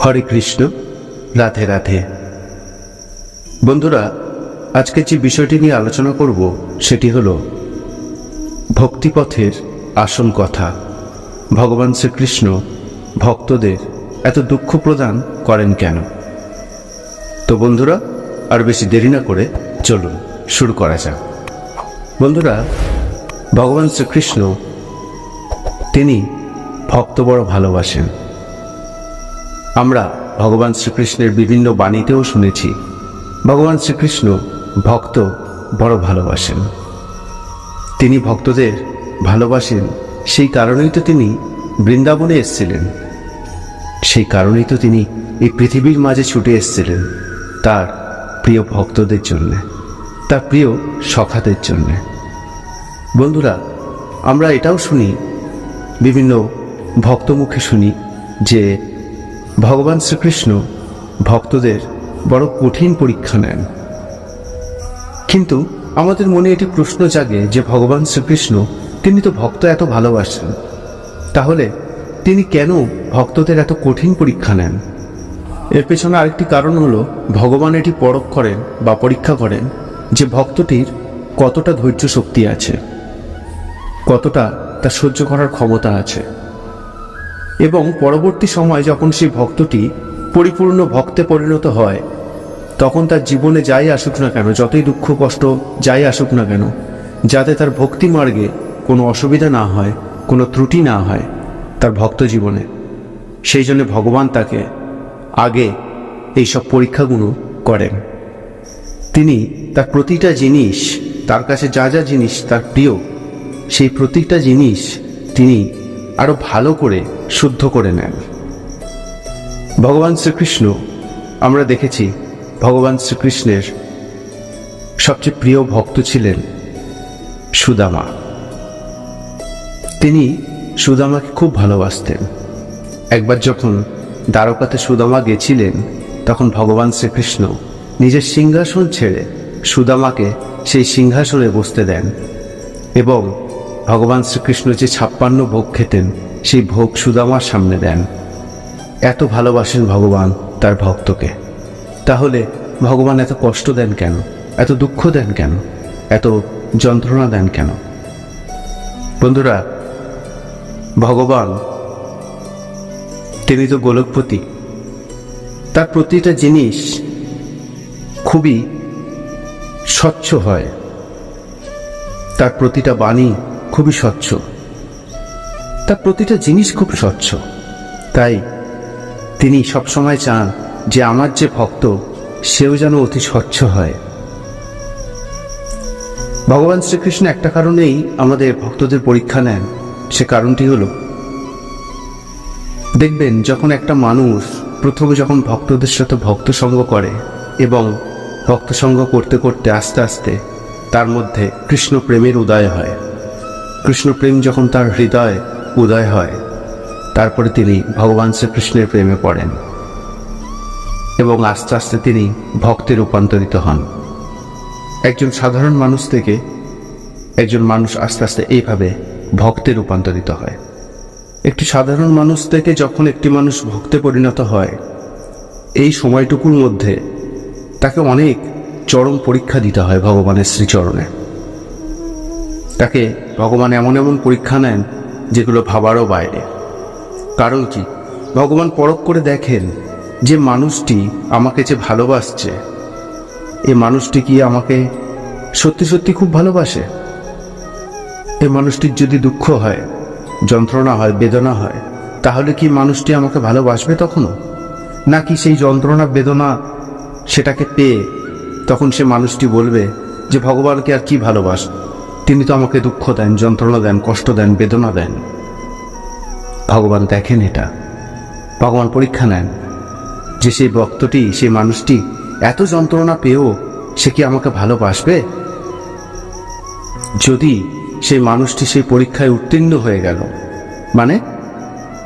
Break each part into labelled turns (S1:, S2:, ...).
S1: হরে কৃষ্ণ রাধে রাধে বন্ধুরা আজকে যে বিষয়টি নিয়ে আলোচনা করব সেটি হল ভক্তিপথের আসল কথা ভগবান শ্রীকৃষ্ণ ভক্তদের এত দুঃখ প্রদান করেন কেন তো বন্ধুরা আর বেশি দেরি না করে চলুন শুরু করা যাক বন্ধুরা ভগবান শ্রীকৃষ্ণ তিনি ভক্ত বড় ভালোবাসেন আমরা ভগবান শ্রীকৃষ্ণের বিভিন্ন বাণীতেও শুনেছি ভগবান শ্রীকৃষ্ণ ভক্ত বড় ভালোবাসেন তিনি ভক্তদের ভালোবাসেন সেই কারণেই তো তিনি বৃন্দাবনে এসেছিলেন সেই কারণেই তো তিনি এই পৃথিবীর মাঝে ছুটে এসেছিলেন তার প্রিয় ভক্তদের জন্যে তার প্রিয় সখাদের জন্যে বন্ধুরা আমরা এটাও শুনি বিভিন্ন ভক্তমুখে শুনি যে ভগবান শ্রীকৃষ্ণ ভক্তদের বড় কঠিন পরীক্ষা নেন কিন্তু আমাদের মনে এটি প্রশ্ন জাগে যে ভগবান শ্রীকৃষ্ণ তিনি তো ভক্ত এত ভালোবাসেন তাহলে তিনি কেন ভক্তদের এত কঠিন পরীক্ষা নেন এর পেছনে আরেকটি কারণ হলো ভগবান এটি পরখ করেন বা পরীক্ষা করেন যে ভক্তটির কতটা ধৈর্য শক্তি আছে কতটা তা সহ্য করার ক্ষমতা আছে এবং পরবর্তী সময় যখন সেই ভক্তটি পরিপূর্ণ ভক্তে পরিণত হয় তখন তার জীবনে যাই আসুক না কেন যতই দুঃখ কষ্ট যাই আসুক না কেন যাতে তার ভক্তি মার্গে কোনো অসুবিধা না হয় কোনো ত্রুটি না হয় তার ভক্ত জীবনে সেই জন্য ভগবান তাকে আগে এই সব পরীক্ষাগুলো করেন তিনি তার প্রতিটা জিনিস তার কাছে যা যা জিনিস তার প্রিয় সেই প্রতিটা জিনিস তিনি আরও ভালো করে শুদ্ধ করে নেন ভগবান শ্রীকৃষ্ণ আমরা দেখেছি ভগবান শ্রীকৃষ্ণের সবচেয়ে প্রিয় ভক্ত ছিলেন সুদামা তিনি সুদামাকে খুব ভালোবাসতেন একবার যখন দ্বারকাতে সুদামা গেছিলেন তখন ভগবান শ্রীকৃষ্ণ নিজের সিংহাসন ছেড়ে সুদামাকে সেই সিংহাসনে বসতে দেন এবং ভগবান শ্রীকৃষ্ণ যে ছাপ্পান্ন ভোগ খেতেন সেই ভোগ সুদামার সামনে দেন এত ভালোবাসেন ভগবান তার ভক্তকে তাহলে ভগবান এত কষ্ট দেন কেন এত দুঃখ দেন কেন এত যন্ত্রণা দেন কেন বন্ধুরা ভগবান তিনি তো গোলকপতি তার প্রতিটা জিনিস খুবই স্বচ্ছ হয় তার প্রতিটা বাণী খুবই স্বচ্ছ তার প্রতিটা জিনিস খুব স্বচ্ছ তাই তিনি সবসময় চান যে আমার যে ভক্ত সেও যেন অতি স্বচ্ছ হয় ভগবান শ্রীকৃষ্ণ একটা কারণেই আমাদের ভক্তদের পরীক্ষা নেন সে কারণটি হলো দেখবেন যখন একটা মানুষ প্রথমে যখন ভক্তদের সাথে ভক্ত সঙ্গ করে এবং ভক্ত সঙ্গ করতে করতে আস্তে আস্তে তার মধ্যে কৃষ্ণ প্রেমের উদয় হয় কৃষ্ণপ্রেম যখন তার হৃদয় উদয় হয় তারপরে তিনি ভগবান শ্রীকৃষ্ণের প্রেমে পড়েন এবং আস্তে আস্তে তিনি ভক্তে রূপান্তরিত হন একজন সাধারণ মানুষ থেকে একজন মানুষ আস্তে আস্তে এইভাবে ভক্তে রূপান্তরিত হয় একটি সাধারণ মানুষ থেকে যখন একটি মানুষ ভক্তে পরিণত হয় এই সময়টুকুর মধ্যে তাকে অনেক চরম পরীক্ষা দিতে হয় ভগবানের শ্রীচরণে তাকে ভগবান এমন এমন পরীক্ষা নেন যেগুলো ভাবারও বাইরে কারণ কি ভগবান পরখ করে দেখেন যে মানুষটি আমাকে যে ভালোবাসছে এ মানুষটি কি আমাকে সত্যি সত্যি খুব ভালোবাসে এ মানুষটির যদি দুঃখ হয় যন্ত্রণা হয় বেদনা হয় তাহলে কি মানুষটি আমাকে ভালোবাসবে তখনও নাকি সেই যন্ত্রণা বেদনা সেটাকে পেয়ে তখন সে মানুষটি বলবে যে ভগবানকে আর কি ভালোবাসবে তিনি তো আমাকে দুঃখ দেন যন্ত্রণা দেন কষ্ট দেন বেদনা দেন ভগবান দেখেন এটা ভগবান পরীক্ষা নেন যে সেই ভক্তটি সেই মানুষটি এত যন্ত্রণা পেয়েও সে কি আমাকে ভালোবাসবে যদি সেই মানুষটি সেই পরীক্ষায় উত্তীর্ণ হয়ে গেল মানে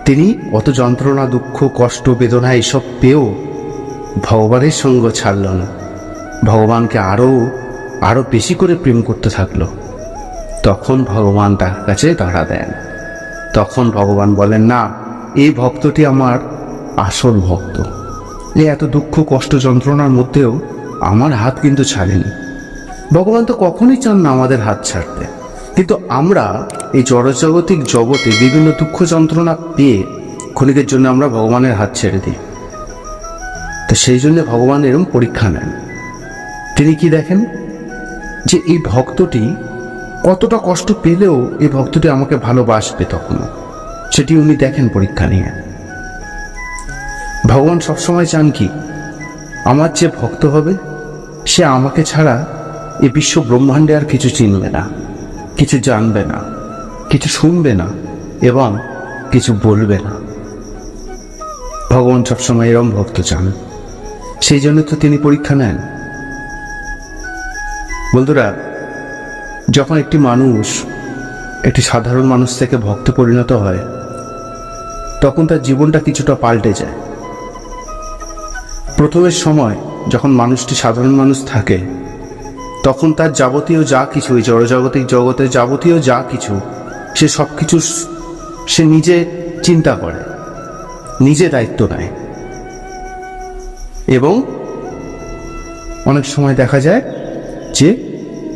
S1: তিনি অত যন্ত্রণা দুঃখ কষ্ট বেদনা এসব পেয়েও ভগবানের সঙ্গ ছাড়ল না ভগবানকে আরও আরও বেশি করে প্রেম করতে থাকলো তখন ভগবান তার কাছে ধরা দেন তখন ভগবান বলেন না এই ভক্তটি আমার আসল ভক্ত এ এত দুঃখ কষ্ট যন্ত্রণার মধ্যেও আমার হাত কিন্তু ছাড়েনি ভগবান তো কখনই চান না আমাদের হাত ছাড়তে কিন্তু আমরা এই জড়জাগতিক জগতে বিভিন্ন দুঃখ যন্ত্রণা পেয়ে ক্ষণিকের জন্য আমরা ভগবানের হাত ছেড়ে দিই তো সেই জন্য ভগবান এরম পরীক্ষা নেন তিনি কি দেখেন যে এই ভক্তটি কতটা কষ্ট পেলেও এই ভক্তটি আমাকে ভালোবাসবে তখনও সেটি উনি দেখেন পরীক্ষা নিয়ে ভগবান সবসময় চান কি আমার যে ভক্ত হবে সে আমাকে ছাড়া এ বিশ্ব ব্রহ্মাণ্ডে আর কিছু চিনবে না কিছু জানবে না কিছু শুনবে না এবং কিছু বলবে না ভগবান সবসময় এরম ভক্ত চান সেই জন্য তো তিনি পরীক্ষা নেন বন্ধুরা যখন একটি মানুষ একটি সাধারণ মানুষ থেকে ভক্তে পরিণত হয় তখন তার জীবনটা কিছুটা পাল্টে যায় প্রথমের সময় যখন মানুষটি সাধারণ মানুষ থাকে তখন তার যাবতীয় যা কিছু এই জড়জাগতিক জগতের যাবতীয় যা কিছু সে সব কিছু সে নিজে চিন্তা করে নিজে দায়িত্ব নেয় এবং অনেক সময় দেখা যায় যে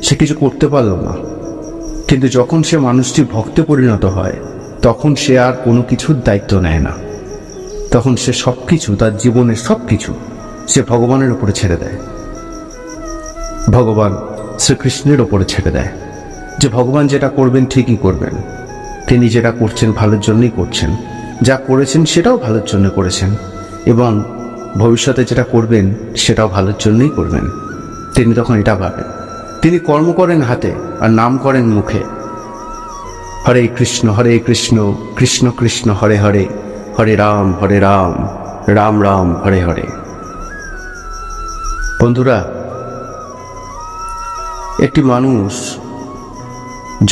S1: সে কিছু করতে পারল না কিন্তু যখন সে মানুষটি ভক্তে পরিণত হয় তখন সে আর কোনো কিছুর দায়িত্ব নেয় না তখন সে সব কিছু তার জীবনের সব কিছু সে ভগবানের উপরে ছেড়ে দেয় ভগবান শ্রীকৃষ্ণের ওপরে ছেড়ে দেয় যে ভগবান যেটা করবেন ঠিকই করবেন তিনি যেটা করছেন ভালোর জন্যই করছেন যা করেছেন সেটাও ভালোর জন্য করেছেন এবং ভবিষ্যতে যেটা করবেন সেটাও ভালোর জন্যই করবেন তিনি তখন এটা ভাবেন তিনি কর্ম করেন হাতে আর নাম করেন মুখে হরে কৃষ্ণ হরে কৃষ্ণ কৃষ্ণ কৃষ্ণ হরে হরে হরে রাম হরে রাম রাম রাম হরে হরে বন্ধুরা একটি মানুষ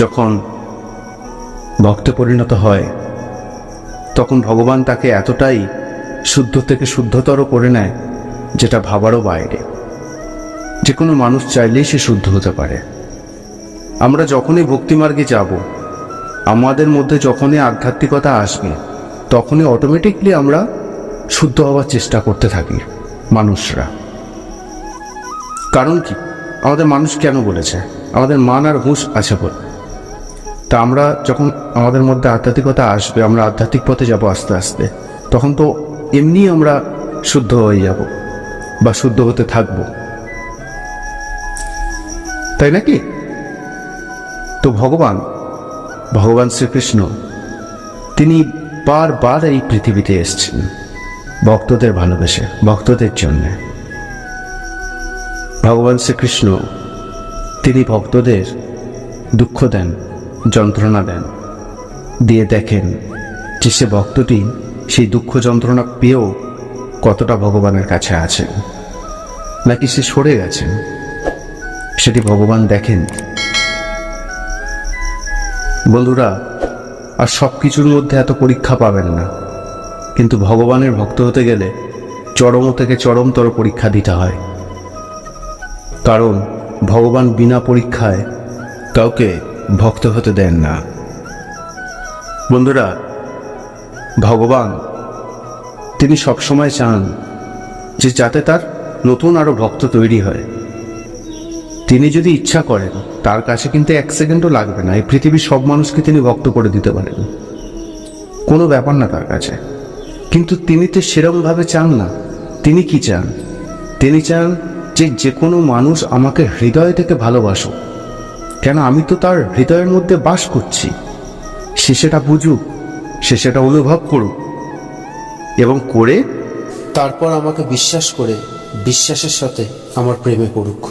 S1: যখন ভক্তে পরিণত হয় তখন ভগবান তাকে এতটাই শুদ্ধ থেকে শুদ্ধতর করে নেয় যেটা ভাবারও বাইরে যে কোনো মানুষ চাইলেই সে শুদ্ধ হতে পারে আমরা যখনই ভক্তিমার্গে যাব আমাদের মধ্যে যখনই আধ্যাত্মিকতা আসবে তখনই অটোমেটিকলি আমরা শুদ্ধ হওয়ার চেষ্টা করতে থাকি মানুষরা কারণ কি আমাদের মানুষ কেন বলেছে আমাদের মান আর হুঁশ আছে বলে তা আমরা যখন আমাদের মধ্যে আধ্যাত্মিকতা আসবে আমরা আধ্যাত্মিক পথে যাব আস্তে আস্তে তখন তো এমনি আমরা শুদ্ধ হয়ে যাব বা শুদ্ধ হতে থাকবো তাই নাকি তো ভগবান ভগবান শ্রীকৃষ্ণ তিনি বারবার এই পৃথিবীতে এসছেন ভক্তদের ভালোবেসে ভক্তদের জন্যে ভগবান শ্রীকৃষ্ণ তিনি ভক্তদের দুঃখ দেন যন্ত্রণা দেন দিয়ে দেখেন যে সে ভক্তটি সেই দুঃখ যন্ত্রণা পেয়েও কতটা ভগবানের কাছে আছেন নাকি সে সরে গেছেন সেটি ভগবান দেখেন বন্ধুরা আর সব কিছুর মধ্যে এত পরীক্ষা পাবেন না কিন্তু ভগবানের ভক্ত হতে গেলে চরম থেকে চরমতর পরীক্ষা দিতে হয় কারণ ভগবান বিনা পরীক্ষায় কাউকে ভক্ত হতে দেন না বন্ধুরা ভগবান তিনি সবসময় চান যে যাতে তার নতুন আরও ভক্ত তৈরি হয় তিনি যদি ইচ্ছা করেন তার কাছে কিন্তু এক সেকেন্ডও লাগবে না এই পৃথিবীর সব মানুষকে তিনি ভক্ত করে দিতে পারেন কোনো ব্যাপার না তার কাছে কিন্তু তিনি তো সেরমভাবে চান না তিনি কি চান তিনি চান যে যে কোনো মানুষ আমাকে হৃদয় থেকে ভালোবাসুক কেন আমি তো তার হৃদয়ের মধ্যে বাস করছি সে সেটা বুঝুক সে সেটা অনুভব করুক এবং করে তারপর আমাকে বিশ্বাস করে বিশ্বাসের সাথে আমার প্রেমে পড়ুক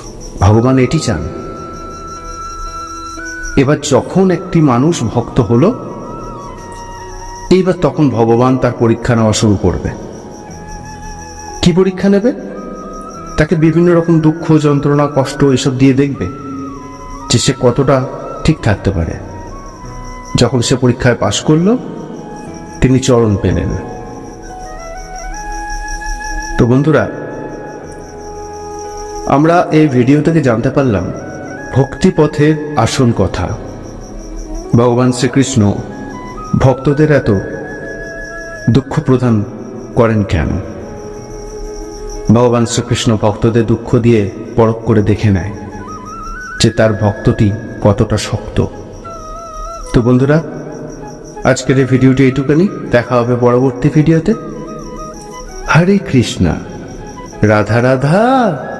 S1: ভগবান এটি চান এবার যখন একটি মানুষ ভক্ত হল এইবার তখন ভগবান তার পরীক্ষা নেওয়া শুরু করবে কি পরীক্ষা নেবে তাকে বিভিন্ন রকম দুঃখ যন্ত্রণা কষ্ট এসব দিয়ে দেখবে যে সে কতটা ঠিক থাকতে পারে যখন সে পরীক্ষায় পাশ করল তিনি চরণ পেলেন তো বন্ধুরা আমরা এই ভিডিও থেকে জানতে পারলাম ভক্তিপথের আসল কথা ভগবান শ্রীকৃষ্ণ ভক্তদের এত দুঃখ প্রদান করেন কেন ভগবান শ্রীকৃষ্ণ ভক্তদের দুঃখ দিয়ে পরখ করে দেখে নেয় যে তার ভক্তটি কতটা শক্ত তো বন্ধুরা আজকের এই ভিডিওটি এইটুকানি দেখা হবে পরবর্তী ভিডিওতে হরে কৃষ্ণা রাধা রাধা